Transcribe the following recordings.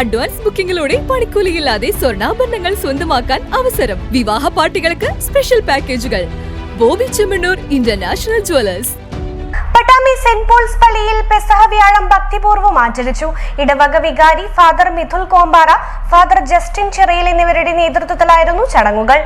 Advance ബുക്കിംഗിലൂടെ പണിക്കൂലിയില്ലാതെ സ്വർണാഭരണങ്ങൾ സ്വന്തമാക്കാൻ അവസരം. വിവാഹ പാർട്ടികൾക്ക് സ്പെഷ്യൽ പാക്കേജുകൾ. ബോബി ചെമ്മണ്ണൂർ ഇന്റർനാഷണൽ ജുവലേഴ്സ് പട്ടാമ്പി സെന്റ് പോൾസ് പള്ളിയിൽ പെസഹ വ്യാഴം ഭക്തിപൂർവം ആചരിച്ചു. ഇടവക വികാരി father Mithul Kompara father Justin Cheriyal എന്നിവരുടെ നേതൃത്വത്തിലായിരുന്നു ചടങ്ങുകൾ.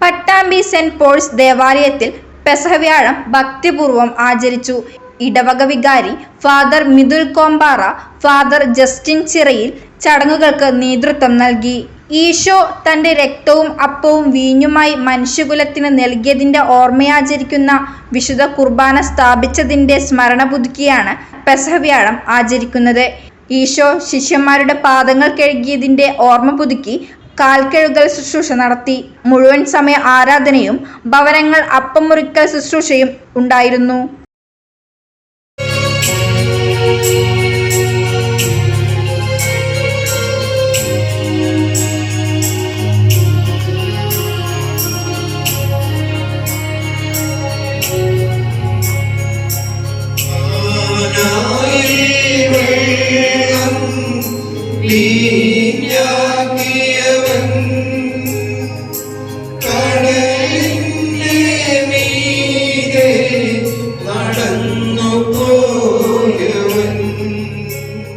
പട്ടാമ്പി സെന്റ് പോൾസ് ദേവാലയത്തിൽ പെസഹവ്യാഴം ഭക്തിപൂർവം ആചരിച്ചു. ഇടവക വികാരി father Mithul Kompara father Justin Chirayil ചടങ്ങുകൾക്ക് നേതൃത്വം നൽകി. ഈശോ തന്റെ രക്തവും അപ്പവും വീഞ്ഞുമായി മനുഷ്യകുലത്തിന് നൽകിയതിന്റെ ഓർമ്മയാചരിക്കുന്ന വിശുദ്ധ കുർബാന സ്ഥാപിച്ചതിന്റെ സ്മരണ പുതുക്കിയാണ് പെസഹവ്യാഴം ആചരിക്കുന്നത്. ഈശോ ശിഷ്യന്മാരുടെ പാദങ്ങൾ കഴുകിയതിന്റെ ഓർമ്മ പുതുക്കി കാൽക്കഴുകൽ ശുശ്രൂഷ നടത്തി. മുഴുവൻ സമയ ആരാധനയും ഭവനങ്ങൾ അപ്പം മുറിക്കൽ ശുശ്രൂഷയും ഉണ്ടായിരുന്നു. Limpia